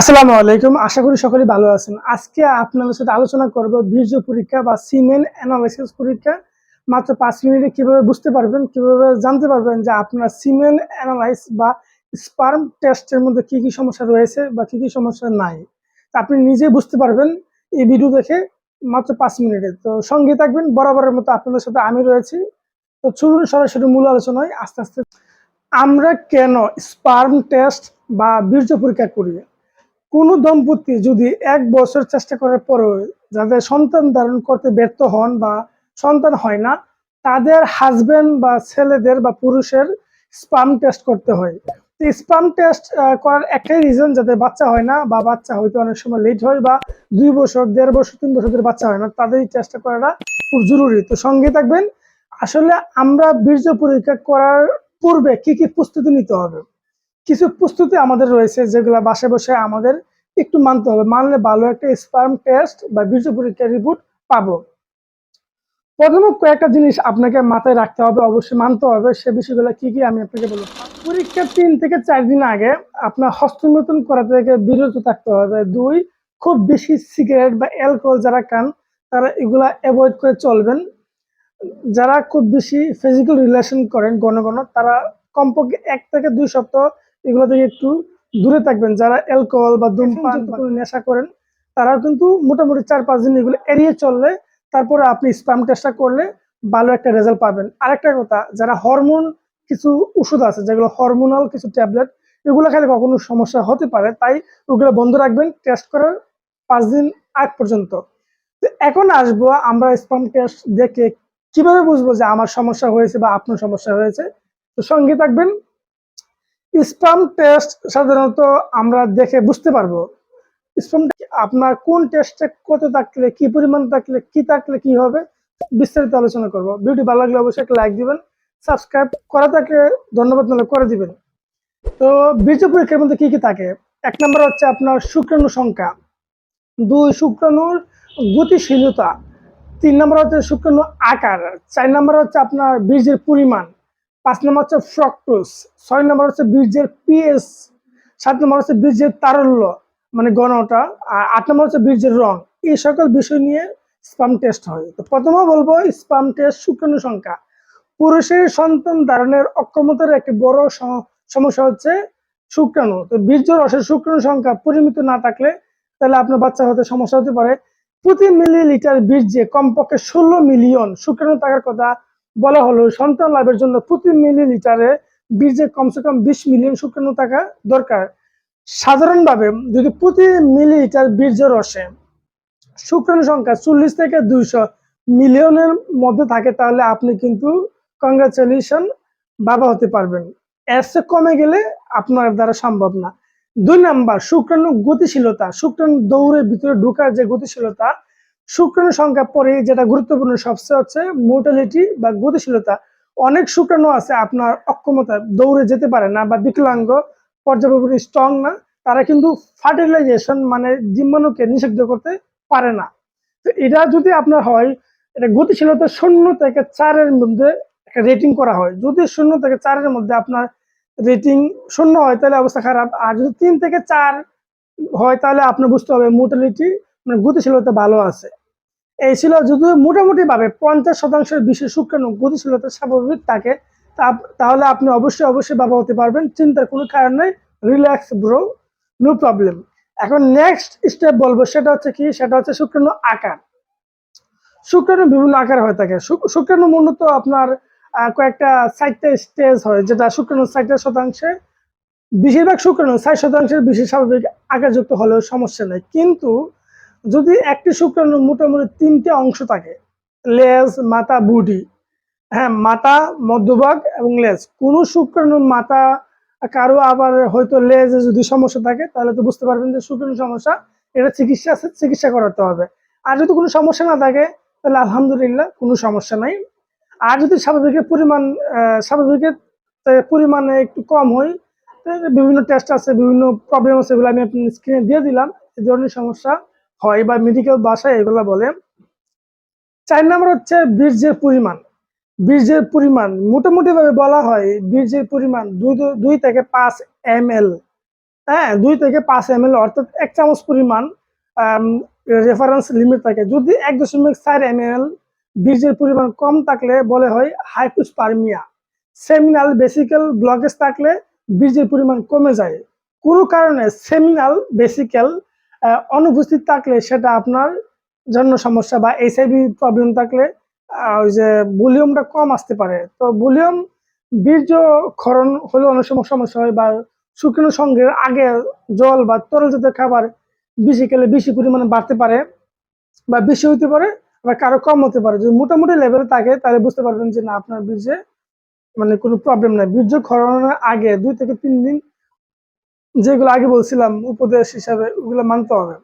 আসসালামু আলাইকুম, আশা করি সকলে ভালো আছেন। আজকে আপনাদের সাথে আলোচনা করব বীর্য পরীক্ষা বা সিমেন অ্যানালাইসিস পরীক্ষা। মাত্র পাঁচ মিনিটে কীভাবে বুঝতে পারবেন, কীভাবে জানতে পারবেন যে আপনার সিমেন অ্যানালাইস বা স্পার্ম টেস্টের মধ্যে কি কি সমস্যা রয়েছে বা কি কি সমস্যা নাই। আপনি নিজে বুঝতে পারবেন এই ভিডিও দেখে মাত্র পাঁচ মিনিটে। তো সঙ্গে থাকবেন, বরাবরের মতো আপনাদের সাথে আমি রয়েছি। তো চলুন সরাসরি মূল আলোচনায় আস্তে আস্তে। আমরা কেন স্পার্ম টেস্ট বা বীর্য পরীক্ষা করি? কোনো দম্পতি যদি এক বছর চেষ্টা করার পরেও যাদের সন্তান ধারণ করতে ব্যর্থ হন বা সন্তান হয় না, তাদের হাজবেন্ড বা ছেলেদের বা পুরুষের স্পাম টেস্ট করতে হয়। স্পাম টেস্ট করার একটাই রিজন যাদের বাচ্চা হয় না বা বাচ্চা হয়তো অনেক সময় লেট হয় বা দুই বছর, দেড় বছর, তিন বছর ধরে বাচ্চা হয় না তাদের চেষ্টা করাটা খুব জরুরি। তো সঙ্গে থাকবেন, আসলে আমরা বীর্য পরীক্ষা করার পূর্বে কি কি প্রস্তুতি নিতে হবে? কিছু প্রস্তুতি আমাদের রয়েছে যেগুলো বাসে বসে আমাদের একটু মানতে হবে। মানলে ভালো একটা স্পার্ম টেস্ট বা বীর্য পরীক্ষার রিপোর্ট পাবো। প্রথমে কয়েকটা জিনিস আপনাকে মাথায় রাখতে হবে, অবশ্যই মানতে হবে। সে বিষয়গুলো কি কি আমি আপনাকে বলব পরীক্ষার তিন থেকে চার দিন আগে আপনার হস্তমৈথুন করা থেকে বিরত থাকতে হবে। দুই, খুব বেশি সিগারেট বা অ্যালকোহল যারা খান, তারা এগুলা অ্যাভয়েড করে চলবেন। যারা খুব বেশি ফিজিক্যাল রিলেশন করেন ঘন ঘন, তারা কমপক্ষে এক থেকে দুই সপ্তাহ এগুলো থেকে একটু দূরে থাকবেন। যারা অ্যালকোহল বা ধূমপান কোনো নেশা করেন তারাও কিন্তু মোটামুটি চার পাঁচ দিন এগুলো এড়িয়ে চললে তারপরে আপনি স্পাম টেস্টটা করলে ভালো একটা রেজাল্ট পাবেন। আরেকটা কথা যারা হরমোন কিছু ওষুধ আছে যেগুলো হরমোনাল কিছু ট্যাবলেট এগুলো খেলে কখনো সমস্যা হতে পারে। তাই ওগুলো বন্ধ রাখবেন টেস্ট করার পাঁচ দিন আগ পর্যন্ত। তো এখন আসব আমরা স্পাম টেস্ট দেখে কীভাবে বুঝব যে আমার সমস্যা হয়েছে বা আপনার সমস্যা হয়েছে। তো সঙ্গে থাকবেন স্পাম টেস্ট সাধারণত আমরা দেখে বুঝতে পারব। স্পাম আপনার কোন টেস্টে কত থাকলে, কি পরিমাণ থাকলে, কি থাকলে কি হবে, বিস্তারিত আলোচনা করব। ভিডিও ভালো লাগলে অবশ্যই একটা লাইক দিবেন সাবস্ক্রাইব করা থাকে, ধন্যবাদ নাহলে করে দিবেন। তো বীর্য পরীক্ষার মধ্যে কি কি থাকে? এক নম্বর হচ্ছে আপনার শুক্রাণু সংখ্যা। দুই, শুক্রাণুর গতিশীলতা। তিন নম্বর হচ্ছে শুক্রাণু আকার। চার নম্বর হচ্ছে আপনার বীর্যের পরিমাণ। পাঁচ নম্বর হচ্ছে ফ্রক্টোস ছয় নম্বর হচ্ছে বীর্যের পিএস সাত নম্বর হচ্ছে বীর্যের তারল্য মানে গণটা আর আট নম্বর হচ্ছে বীর্যের রং এই সকল বিষয় নিয়ে স্পাম টেস্ট হয়। তো প্রথমে বলব স্পাম টেস্ট শুক্রাণু সংখ্যা। পুরুষের সন্তান ধারণের অক্ষমতার একটি বড় সমস্যা হচ্ছে শুক্রাণু। তো বীর্য রসের শুক্রাণু সংখ্যা পরিমিত না থাকলে তাহলে আপনার বাচ্চা হতে সমস্যা হতে পারে। প্রতি মিলিলিটার বীর্যে কমপক্ষে ষোলো মিলিয়ন শুক্রাণু থাকার কথা বলা হলো, সন্তান লাভের জন্য প্রতি মিলিলিটারে বীর্যে কমসে কম বিশ মিলিয়ন শুক্রাণু থাকা দরকার। সাধারণভাবে যদি প্রতি মিলিলিটার বীর্য রসে শুক্রাণু সংখ্যা চল্লিশ থেকে দুইশো মিলিয়নের মধ্যে থাকে, তাহলে আপনি কিন্তু কংগ্রাচুলেশন বাবা হতে পারবেন। এর কমে গেলে আপনার দ্বারা সম্ভব না। দুই নাম্বার শুক্রাণু গতিশীলতা শুক্রাণু দৌড়ের ভিতরে ঢোকার যে গতিশীলতা শুক্রাণু সংখ্যা পরে যেটা গুরুত্বপূর্ণ সবচেয়ে হচ্ছে মোটালিটি বা গতিশীলতা। অনেক শুক্রাণু আছে আপনার অক্ষমতা দৌড়ে যেতে পারে না বা বিকলাঙ্গ পর্যাপ্ত স্ট্রং না, তারা কিন্তু ফার্টিলাইজেশন মানে ডিম্বাণুকে নিষিদ্ধ করতে পারে না। তো এটা যদি আপনার হয়, এটা গতিশীলতা শূন্য থেকে চারের মধ্যে একটা রেটিং করা হয়। যদি শূন্য থেকে চারের মধ্যে আপনার রেটিং শূন্য হয়, তাহলে অবস্থা খারাপ। আর যদি তিন থেকে চার হয়, তাহলে আপনি বুঝতে হবে মোটালিটি মানে গতিশীলতা ভালো আছে। এই ছিল যদি মোটামুটি ভাবে পঞ্চাশ শতাংশের বেশি শুক্রাণু গতিশীলতা স্বাভাবিক থাকে তাহলে আপনি অবশ্যই অবশ্যই বাবা হতে পারবেন, চিন্তার কোনো কারণ নেই রিল্যাক্স ব্রো নো প্রবলেম এখন নেক্সট স্টেপ বলব, সেটা হচ্ছে কি, সেটা হচ্ছে শুক্রাণু আকার। শুক্রাণু বিভিন্ন আকার হয়ে থাকে। শুক্রাণু মূলত আপনার কয়েকটা সাইটটা স্টেজ হয়, যেটা শুক্রাণু ষাটটা শতাংশে, বেশিরভাগ শুক্রাণু ষাট শতাংশের বেশি স্বাভাবিক আকারযুক্ত হলেও সমস্যা নেই। কিন্তু যদি একটি শুক্রাণু মোটামুটি তিনটে অংশ থাকে, লেজ, মাথা বুডি হ্যাঁ মাথা, মধ্যভাগ এবং লেজ, কোনো শুক্রাণুর মাথা কারও আবার হয়তো লেজে যদি সমস্যা থাকে, তাহলে তো বুঝতে পারবেন যে শুক্রাণু সমস্যা, এটা চিকিৎসা চিকিৎসা করাতে হবে। আর যদি কোনো সমস্যা না থাকে, তাহলে আলহামদুলিল্লাহ কোনো সমস্যা নাই। আর যদি স্বাভাবিকের পরিমাণ স্বাভাবিকের পরিমাণে একটু কম হয় বিভিন্ন টেস্ট আছে, বিভিন্ন প্রবলেম আছে, এগুলো আমি আপনার স্ক্রিনে দিয়ে দিলাম এই ধরনের সমস্যা হয় বা মেডিকেল ভাষায় এগুলো বলে। চার নম্বর হচ্ছে বীর্যের পরিমাণ। বীর্যের পরিমাণ মোটামুটি ভাবে বলা হয় বীর্যের পরিমাণ দুই দুই থেকে পাঁচ এম এল হ্যাঁ দুই থেকে পাঁচ এম এল অর্থাৎ এক চামচ পরিমাণ রেফারেন্স লিমিট থাকে। যদি এক দশমিক চার এম এল বীজের পরিমাণ কম থাকলে বলে হয় হাইপুসপার্মিয়া সেমিনাল বেসিক্যাল ব্লকেজ থাকলে বীজের পরিমাণ কমে যায়। কোনো কারণে সেমিনাল বেসিক্যাল অনুপস্থিত থাকলে সেটা আপনার জন্য সমস্যা বা এইচআইভি প্রবলেম থাকলে ওই যে ভলিউমটা কম আসতে পারে। তো ভলিউম বীর্য ক্ষরণ হলে অনেক সময় সমস্যা হয় বা শুকনো সঙ্গের আগে জল বা তরল জাতীয় খাবার বেশি খেলে বেশি পরিমাণে বাড়তে পারে বা বেশি হতে পারে, আবার কারও কম হতে পারে। যদি মোটামুটি লেভেলে থাকে, তাহলে বুঝতে পারবেন যে না, আপনার বীর্যে মানে কোনো প্রবলেম নাই। বীর্য ক্ষরণের আগে দুই থেকে তিন দিন যেগুলো আগে বলছিলাম, উপদেশ হিসাবে ওগুলো মানতে হবে।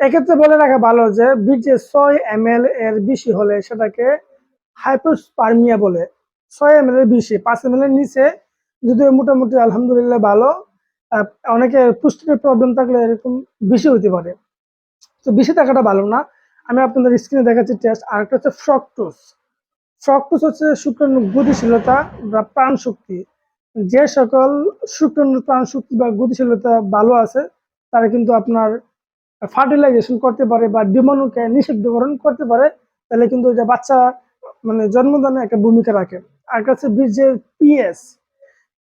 এক্ষেত্রে বলে রাখা ভালো যে বীর্যে ছয় এম এর বেশি হলে সেটাকে হাইপোস্পার্মিয়া বলে। ছয় এম এর বেশি পাঁচ এম এর নিচে যদিও মোটামুটি আলহামদুলিল্লাহ ভালো অনেকে পুষ্টির প্রবলেম থাকলে এরকম বেশি হতে পারে। তো বেশি থাকাটা ভালো না। আমি আপনাদের স্ক্রিনে দেখাচ্ছি টেস্ট আর একটা হচ্ছে ফ্রকটোস ফ্রকটোস হচ্ছে শুক্রাণু গতিশীলতা বা প্রাণ শক্তি যে সকল শুক্রাণুর প্রাণ শক্তি বা গতিশীলতা ভালো আছে, তারা কিন্তু আপনার ফার্টিলাইজেশন করতে পারে বা ডিমাণুকে নিষিদ্ধকরণ করতে পারে, তাহলে কিন্তু যে বাচ্চা মানে জন্মদানে একটা ভূমিকা রাখে। আর কাছে বীর্যের পিএস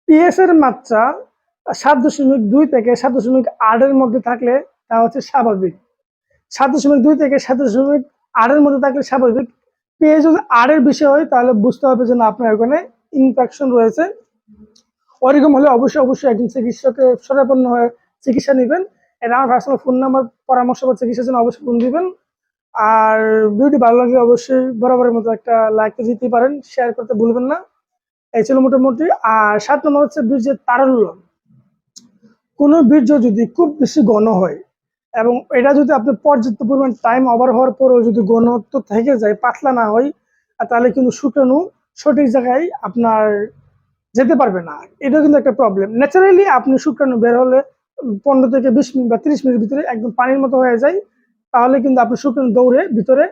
পিএস এর মাত্রা সাত দশমিক দুই থেকে সাত দশমিক আটের মধ্যে থাকলে তা হচ্ছে স্বাভাবিক। সাত দশমিক দুই থেকে সাত দশমিক আটের মধ্যে থাকলে স্বাভাবিক। পিএস যদি আটের বেশি হয়, তাহলে বুঝতে হবে যে না, আপনার ওখানে ইনফেকশন রয়েছে। ওরকম হলে অবশ্যই অবশ্যই একজন চিকিৎসকের সরাপন্ন হয়ে চিকিৎসা নেবেন। এটা আমার পার্সোনাল ফোন নাম্বার পরামর্শ বা চিকিৎসার জন্য অবশ্যই ফোন দিবেন। আর ভিডিওটি ভালো লাগলে অবশ্যই বরাবরের মতো একটা লাইক দিতে পারেন শেয়ার করতে ভুলবেন না। এই ছিল মোটামুটি। আর সাত নম্বর হচ্ছে বীর্যের তারল্য। কোনো বীর্য যদি খুব বেশি ঘন হয় এবং এটা যদি আপনি পর্যাপ্ত পরিমাণ টাইম ওভার হওয়ার পরেও যদি ঘনত্ব থেকে যায়, পাতলা না হয়, তাহলে কিন্তু শুক্রাণু সঠিক জায়গায় আপনার যেতে পারবে না। এটা কিন্তু একটা প্রবলেম ন্যাচারালি আপনি শুক্রাণু বের হলে পনেরো থেকে বিশ মিনিট বা তিরিশ মিনিট ভিতরে একদম পানির মতো হয়ে যায়। তাহলে কিন্তু আপনি শুক্রাণু দৌড়ে ভিতরে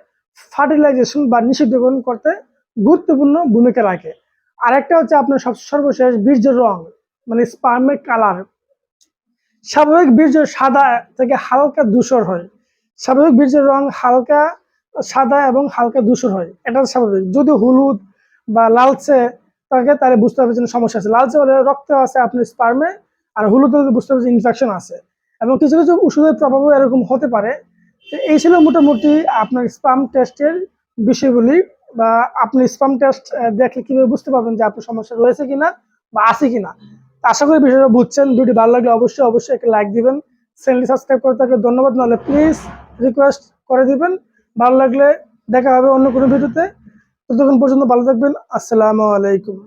ফার্টিলাইজেশন বা নিষিদ্ধকরণ করতে গুরুত্বপূর্ণ ভূমিকা রাখে। আরেকটা হচ্ছে আপনার সব সর্বশেষ বীর্য রং মানে স্পার্মের কালার স্বাভাবিক বীর্য সাদা থেকে হালকা দূষর হয়। স্বাভাবিক বীর্যের রং হালকা সাদা এবং হালকা দূষর হয়। এটা স্বাভাবিক। যদি হলুদ বা লালচে থাকে তাহলে বুঝতে হবে যে সমস্যা আছে। লালচে হলে রক্ত আছে আপনার স্পার্মে আর হলুদ হলে বুঝতে হবে যে ইনফেকশন আছে। এবং কিছু কিছু ওষুধের প্রভাবও এরকম হতে পারে। এই ছিল মোটামুটি আপনার স্পাম টেস্টের বিষয়গুলি বা আপনি স্পাম টেস্ট দেখলে কীভাবে বুঝতে পারবেন যে আপনার সমস্যা রয়েছে কিনা বা আছে কিনা। আশা করি বিষয়টা বুঝছেন। ভিডিও ভালো লাগলে অবশ্যই অবশ্যই একটা লাইক দিবেন। চ্যানেলটি সাবস্ক্রাইব করে থাকলে ধন্যবাদ। নাহলে প্লিজ রিকোয়েস্ট করে দিবেন। ভালো লাগলে দেখা হবে অন্য কোনো ভিডিওতে। ততক্ষণ পর্যন্ত ভালো থাকবেন। আসসালামু আলাইকুম।